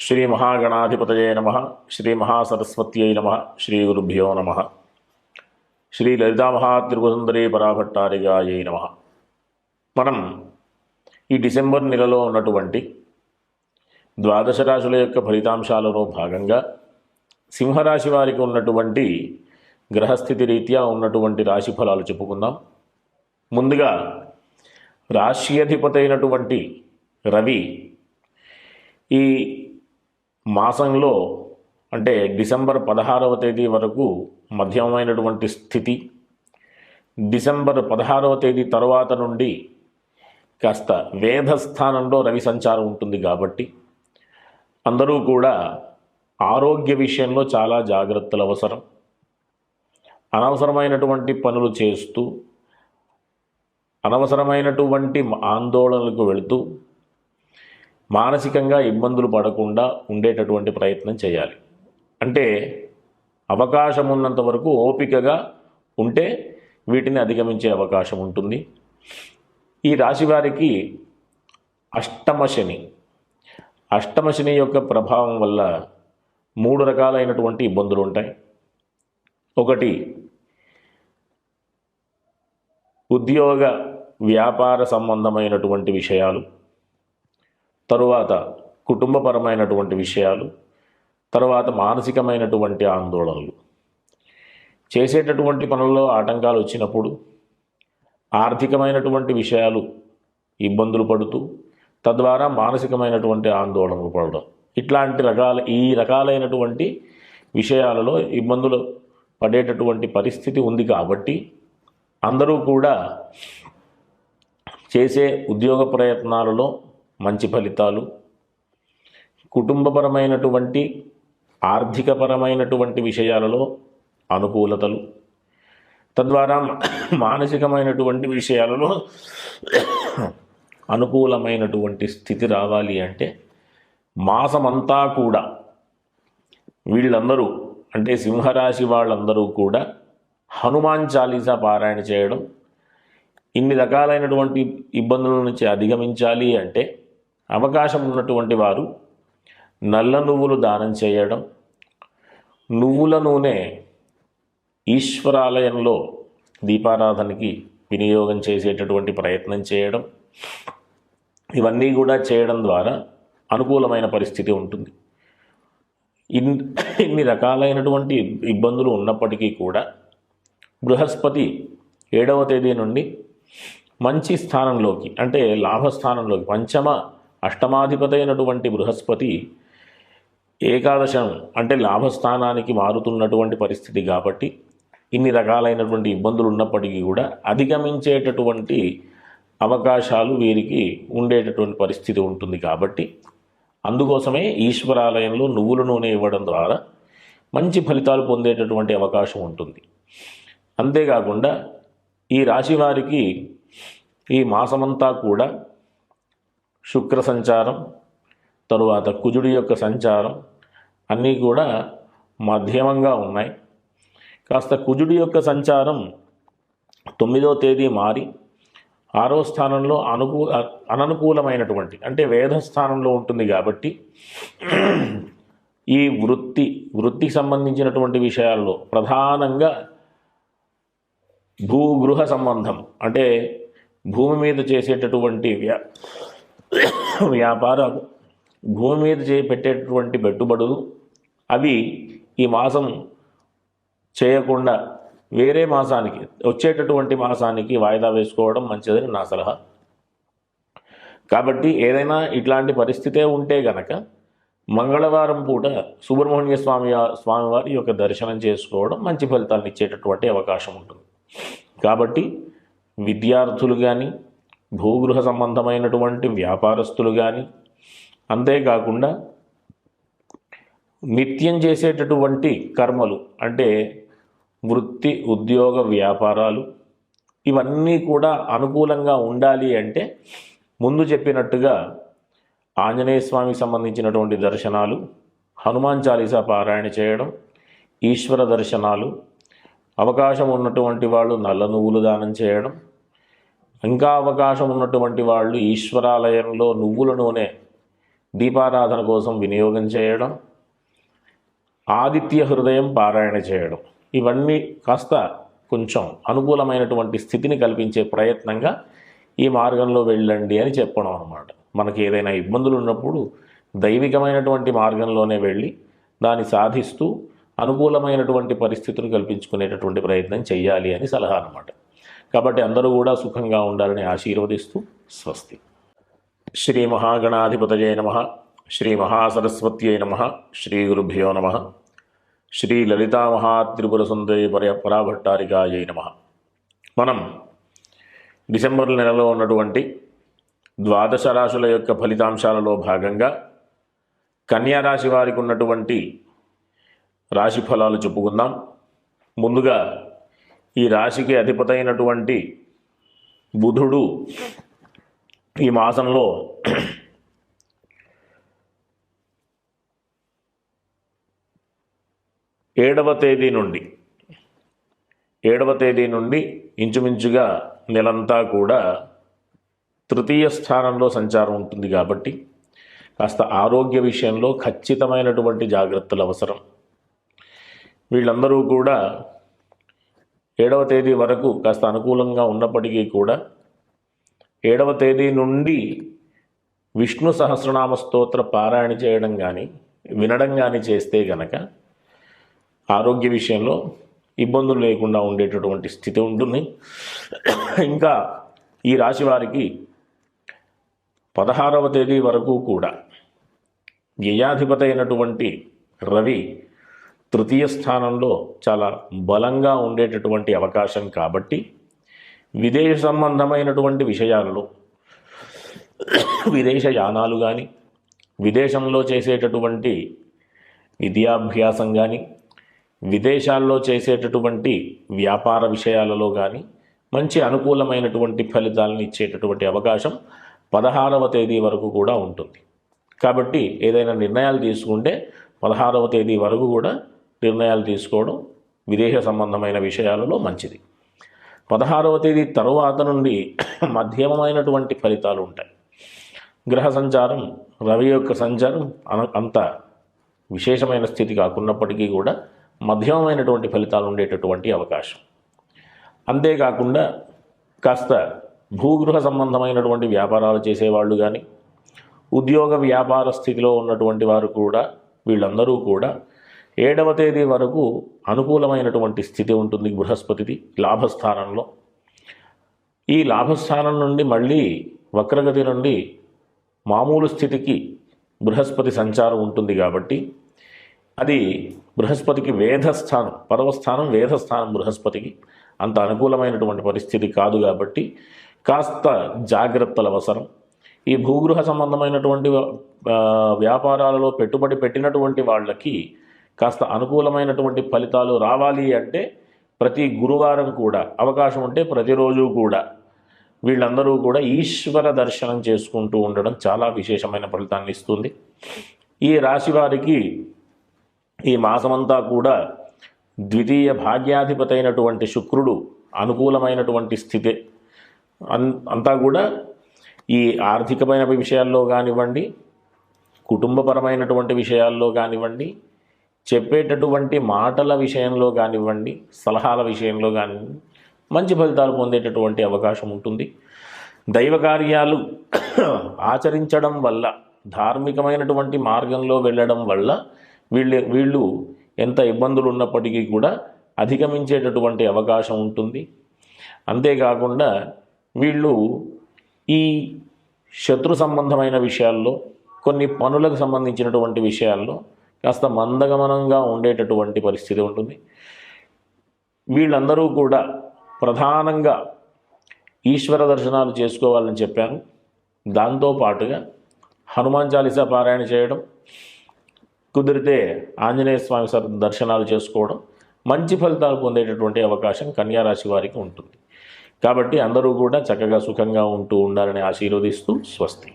శ్రీ మహాగణాధిపతయే నమ శ్రీ మహాసరస్వత్యై నమ. శ్రీ గురుభ్యో నమ శ్రీ లలితామహాత్రిపుసుందరి పరాభట్టారిగాయై నమ. మనం ఈ డిసెంబర్ నెలలో ఉన్నటువంటి ద్వాదశ రాశుల యొక్క ఫలితాంశాలలో భాగంగా సింహరాశి వారికి ఉన్నటువంటి గ్రహస్థితి రీత్యా ఉన్నటువంటి రాశి ఫలాలు చెప్పుకుందాం. ముందుగా రాశి అధిపతైనటువంటి అయినటువంటి రవి ఈ మాసంలో అంటే డిసెంబర్ పదహారవ తేదీ వరకు మధ్యమైనటువంటి స్థితి. డిసెంబర్ పదహారవ తేదీ తర్వాత నుండి కాస్త వేధ స్థానంలో రవి సంచారం ఉంటుంది కాబట్టి అందరూ కూడా ఆరోగ్య విషయంలో చాలా జాగ్రత్తలు అవసరం. అనవసరమైనటువంటి పనులు చేస్తూ అనవసరమైనటువంటి ఆందోళనలకు వెళుతూ మానసికంగా ఇబ్బందులు పడకుండా ఉండేటటువంటి ప్రయత్నం చేయాలి. అంటే అవకాశం ఉన్నంత వరకు ఓపికగా ఉంటే వీటిని అధిగమించే అవకాశం ఉంటుంది. ఈ రాశి వారికి అష్టమ శని. అష్టమ శని యొక్క ప్రభావం వల్ల మూడు రకాలైనటువంటి ఇబ్బందులు ఉంటాయి. ఒకటి ఉద్యోగ వ్యాపార సంబంధమైనటువంటి విషయాలు. తరువాత కుటుంబపరమైనటువంటి విషయాలు తర్వాత మానసికమైనటువంటి ఆందోళనలు. చేసేటటువంటి పనుల్లో ఆటంకాలు వచ్చినప్పుడు ఆర్థికమైనటువంటి విషయాలు ఇబ్బందులు పడుతూ తద్వారా మానసికమైనటువంటి ఆందోళనలు పడడం. ఇట్లాంటి రకాల ఈ రకాలైనటువంటి విషయాలలో ఇబ్బందులు పడేటటువంటి పరిస్థితి ఉంది కాబట్టి అందరూ కూడా చేసే ఉద్యోగ ప్రయత్నాలలో మంచి ఫలితాలు. కుటుంబపరమైనటువంటి ఆర్థికపరమైనటువంటి విషయాలలో అనుకూలతలు. తద్వారా మానసికమైనటువంటి విషయాలలో అనుకూలమైనటువంటి స్థితి రావాలి అంటే మాసమంతా కూడా వీళ్ళందరూ అంటే సింహరాశి వాళ్ళందరూ కూడా హనుమాన్ చాలీసా పారాయణ చేయడం ఇన్ని రకాలైనటువంటి ఇబ్బందుల నుంచి అధిగమించాలి అంటే అవకాశం ఉన్నటువంటి వారు నల్ల నువ్వులు దానం చేయడం నువ్వుల నూనె ఈశ్వరాలయంలో దీపారాధనకి వినియోగం చేసేటటువంటి ప్రయత్నం చేయడం ఇవన్నీ కూడా చేయడం ద్వారా అనుకూలమైన పరిస్థితి ఉంటుంది. ఇన్ ఇన్ని రకాలైనటువంటి ఇబ్బందులు ఉన్నప్పటికీ కూడా బృహస్పతి ఏడవ తేదీ నుండి మంచి స్థానంలోకి అంటే లాభస్థానంలోకి పంచమ అష్టమాధిపతైనటువంటి బృహస్పతి ఏకాదశం అంటే లాభస్థానానికి మారుతున్నటువంటి పరిస్థితి కాబట్టి ఇన్ని రకాలైనటువంటి ఇబ్బందులు ఉన్నప్పటికీ కూడా అధిగమించేటటువంటి అవకాశాలు వీరికి ఉండేటటువంటి పరిస్థితి ఉంటుంది కాబట్టి అందుకోసమే ఈశ్వరాలయంలో నువ్వుల నూనె ఇవ్వడం ద్వారా మంచి ఫలితాలు పొందేటటువంటి అవకాశం ఉంటుంది. అంతేకాకుండా ఈ రాశి వారికి ఈ మాసమంతా కూడా శుక్ర సంచారం తరువాత కుజుడి యొక్క సంచారం అన్నీ కూడా మధ్యమంగా ఉన్నాయి. కాస్త కుజుడి యొక్క సంచారం తొమ్మిదో తేదీ మారి ఆరో స్థానంలో అనుకూ అననుకూలమైనటువంటి అంటే వేద స్థానంలో ఉంటుంది కాబట్టి ఈ వృత్తి వృత్తికి సంబంధించినటువంటి విషయాల్లో ప్రధానంగా భూగృహ సంబంధం అంటే భూమి మీద చేసేటటువంటి వ్యా వ్యాపారాలు. భూమి మీద చేపెట్టేటువంటి పెట్టుబడులు అవి ఈ మాసం చేయకుండా వేరే మాసానికి వచ్చేటటువంటి మాసానికి వాయిదా వేసుకోవడం మంచిదని నా సలహా. కాబట్టి ఏదైనా ఇట్లాంటి పరిస్థితే ఉంటే గనక మంగళవారం పూట సుబ్రహ్మణ్య స్వామి స్వామివారి యొక్క దర్శనం చేసుకోవడం మంచి ఫలితాలను ఇచ్చేటటువంటి అవకాశం ఉంటుంది. కాబట్టి విద్యార్థులు కానీ భూగృహ సంబంధమైనటువంటి వ్యాపారస్తులు కానీ అంతేకాకుండా నిత్యం చేసేటటువంటి కర్మలు అంటే వృత్తి ఉద్యోగ వ్యాపారాలు ఇవన్నీ కూడా అనుకూలంగా ఉండాలి అంటే ముందు చెప్పినట్టుగా ఆంజనేయ స్వామికి సంబంధించినటువంటి దర్శనాలు హనుమాన్ చాలీసా పారాయణ చేయడం ఈశ్వర దర్శనాలు అవకాశం ఉన్నటువంటి వాళ్ళు నల్ల నువ్వులు దానం చేయడం ఇంకా అవకాశం ఉన్నటువంటి వాళ్ళు ఈశ్వరాలయంలో నువ్వుల నూనె దీపారాధన కోసం వినియోగం చేయడం ఆదిత్య హృదయం పారాయణ చేయడం. ఇవన్నీ కాస్త కొంచెం అనుకూలమైనటువంటి స్థితిని కల్పించే ప్రయత్నంగా ఈ మార్గంలో వెళ్ళండి అని చెప్పడం అనమాట మనకి ఏదైనా ఇబ్బందులు ఉన్నప్పుడు దైవికమైనటువంటి మార్గంలోనే వెళ్ళి దాన్ని సాధిస్తూ అనుకూలమైనటువంటి పరిస్థితులు కల్పించుకునేటటువంటి ప్రయత్నం చేయాలి అని సలహా అనమాట కాబట్టి అందరూ కూడా సుఖంగా ఉండాలని ఆశీర్వదిస్తూ స్వస్తి. శ్రీ మహాగణాధిపతయే నమ. శ్రీ మహాసరస్వత్యై నమ. శ్రీ గురుభ్యో నమ. శ్రీ లలితామహాత్రిపుర సుందరి పర పరాభట్టారికాయై నమ. మనం డిసెంబర్ నెలలో ఉన్నటువంటి ద్వాదశ రాశుల యొక్క ఫలితాంశాలలో భాగంగా కన్యా రాశి వారికి ఉన్నటువంటి రాశి ఫలాలు చెప్పుకుందాం. ముందుగా ఈ రాశికి అధిపతైనటువంటి బుధుడు ఈ మాసంలో ఏడవ తేదీ నుండి ఏడవ తేదీ నుండి ఇంచుమించుగా నెలంతా కూడా తృతీయ స్థానంలో సంచారం ఉంటుంది కాబట్టి కాస్త ఆరోగ్య విషయంలో ఖచ్చితమైనటువంటి జాగ్రత్తలు అవసరం. వీళ్ళందరూ కూడా ఏడవ తేదీ వరకు కాస్త అనుకూలంగా ఉన్నప్పటికీ కూడా ఏడవ తేదీ నుండి విష్ణు సహస్రనామ స్తోత్ర పారాయణ చేయడం కానీ వినడం కానీ చేస్తే గనక ఆరోగ్య విషయంలో ఇబ్బందులు లేకుండా ఉండేటటువంటి స్థితి ఉంటుంది. ఇంకా ఈ రాశి వారికి పదహారవ తేదీ వరకు కూడా వ్యయాధిపతి అయినటువంటి రవి తృతీయ స్థానంలో చాలా బలంగా ఉండేటటువంటి అవకాశం కాబట్టి విదేశ సంబంధమైనటువంటి విషయాల్లో విదేశ యానాలు కానీ విదేశంలో చేసేటటువంటి విద్యాభ్యాసం కానీ విదేశాల్లో చేసేటటువంటి వ్యాపార విషయాలలో కానీ మంచి అనుకూలమైనటువంటి ఫలితాలను ఇచ్చేటటువంటి అవకాశం పదహారవ తేదీ వరకు కూడా ఉంటుంది. కాబట్టి ఏదైనా నిర్ణయాలు తీసుకుంటే పదహారవ తేదీ వరకు కూడా నిర్ణయాలు తీసుకోవడం విదేశ సంబంధమైన విషయాలలో మంచిది. పదహారవ తేదీ తరువాత నుండి మధ్యమమైనటువంటి ఫలితాలు ఉంటాయి. గ్రహ సంచారం రవి యొక్క సంచారం అన- అంత విశేషమైన స్థితి కాకున్నప్పటికీ కూడా మధ్యమమైనటువంటి ఫలితాలు ఉండేటటువంటి అవకాశం. అంతేకాకుండా కాస్త భూగృహ సంబంధమైనటువంటి వ్యాపారాలు చేసేవాళ్ళు కానీ ఉద్యోగ వ్యాపార స్థితిలో ఉన్నటువంటి వారు కూడా వీళ్ళందరూ కూడా ఏడవ తేదీ వరకు అనుకూలమైనటువంటి స్థితి ఉంటుంది బృహస్పతిది లాభస్థానంలో. ఈ లాభస్థానం నుండి మళ్ళీ వక్రగతి నుండి మామూలు స్థితికి బృహస్పతి సంచారం ఉంటుంది కాబట్టి అది బృహస్పతికి వేధస్థానం పదవస్థానం వేధస్థానం బృహస్పతికి అంత అనుకూలమైనటువంటి పరిస్థితి కాదు కాబట్టి కాస్త జాగ్రత్తలు అవసరం. ఈ భూగృహ సంబంధమైనటువంటి వ్యాపారాలలో పెట్టుబడి పెట్టినటువంటి వాళ్ళకి కాస్త అనుకూలమైనటువంటి ఫలితాలు రావాలి అంటే ప్రతి గురువారం కూడా అవకాశం ఉంటే ప్రతిరోజు కూడా వీళ్ళందరూ కూడా ఈశ్వర దర్శనం చేసుకుంటూ ఉండడం చాలా విశేషమైన ఫలితాన్ని ఇస్తుంది. ఈ రాశి వారికి ఈ మాసమంతా కూడా ద్వితీయ భాగ్యాధిపతి అయినటువంటి శుక్రుడు అనుకూలమైనటువంటి స్థితి. అన్ అంతా కూడా ఈ ఆర్థికమైన విషయాల్లో కానివ్వండి కుటుంబపరమైనటువంటి విషయాల్లో కానివ్వండి చెప్పేటటువంటి మాటల విషయంలో కానివ్వండి సలహాల విషయంలో కానివ్వండి మంచి ఫలితాలు పొందేటటువంటి అవకాశం ఉంటుంది. దైవ కార్యాలు ఆచరించడం వల్ల ధార్మికమైనటువంటి మార్గంలో వెళ్ళడం వల్ల వీళ్ళు వీళ్ళు ఎంత ఇబ్బందులు ఉన్నప్పటికీ కూడా అధిగమించేటటువంటి అవకాశం ఉంటుంది. అంతేకాకుండా వీళ్ళు ఈ శత్రు సంబంధమైన విషయాల్లో కొన్ని పనులకు సంబంధించినటువంటి విషయాల్లో కాస్త మందగమనంగా ఉండేటటువంటి పరిస్థితి ఉంటుంది. వీళ్ళందరూ కూడా ప్రధానంగా ఈశ్వర దర్శనాలు చేసుకోవాలని చెప్పాను. దాంతో పాటుగా హనుమాన్ చాలీసా పారాయణ చేయడం కుదిరితే ఆంజనేయ స్వామి దర్శనాలు చేసుకోవడం మంచి ఫలితాలు పొందేటటువంటి అవకాశం కన్యారాశి వారికి ఉంటుంది. కాబట్టి అందరూ కూడా చక్కగా సుఖంగా ఉంటూ ఉండాలని ఆశీర్వదిస్తూ స్వస్తి.